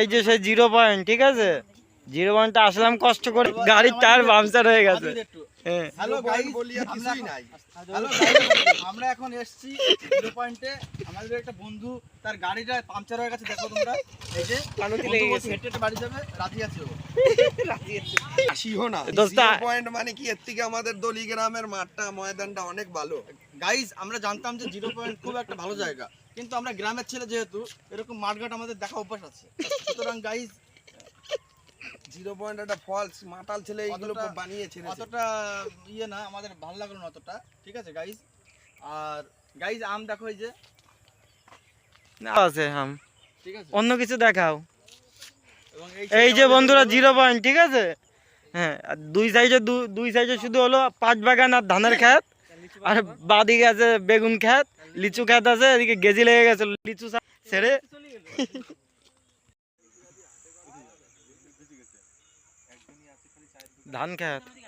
এই যে সেই জিরো পয়েন্ট, ঠিক আছে? জিরো পয়েন্টটা আসলাম, কষ্ট করে গাড়ির টায়ার পাংচার হয়ে গেছে। হ্যালো গাইস বলি আর কিছুই নাই। হ্যালো আমরা এখন এসেছি জিরো পয়েন্টে। আমাদের একটা বন্ধু তার গাড়িটা পাংচার হয়ে গেছে দেখো তোমরা। এই যে কানুতে লেগে গেছে। হেঁটে হেঁটে বাড়ি যাবে রাজি আছে ও। আসিও না। দোস্ত, পয়েন্ট মানে কি? এর থেকে আমাদের দলি গ্রামের মাঠটা ময়দানটা অনেক ভালো। গাইস আমরা জানতাম যে জিরো পয়েন্ট খুব একটা ভালো জায়গা। কিন্তু আমরা গ্রামের ছেলে যেহেতু এরকম মাঠঘাট আমাদের দেখা অভ্যাস আছে। সুতরাং গাইস জিরো পয়েন্ট একটা ফলস মাতাল ছেলে এইগুলো অতটা- অতটা ইয়ে না আমাদের ভালো লাগল না অতটা। ঠিক আছে গাইস আর গাইস আম দেখো এই যে। আছে হাম ঠিক আছে? অন্য কিছু দেখাও। এই যে বন্ধুরা জিরো পয়েন্ট ঠিক আছে? হ্যাঁ আর দুই সাইডে দুই সাইডে শুধু হলো পাঁচ বাগান আর ধানের ক্ষেত। আর বাদিকে আছে বেগুন ক্ষেত লিচু ক্ষেত আছে এদিকে গেজি লেগে গেছে লিচু সা- धान क्या है।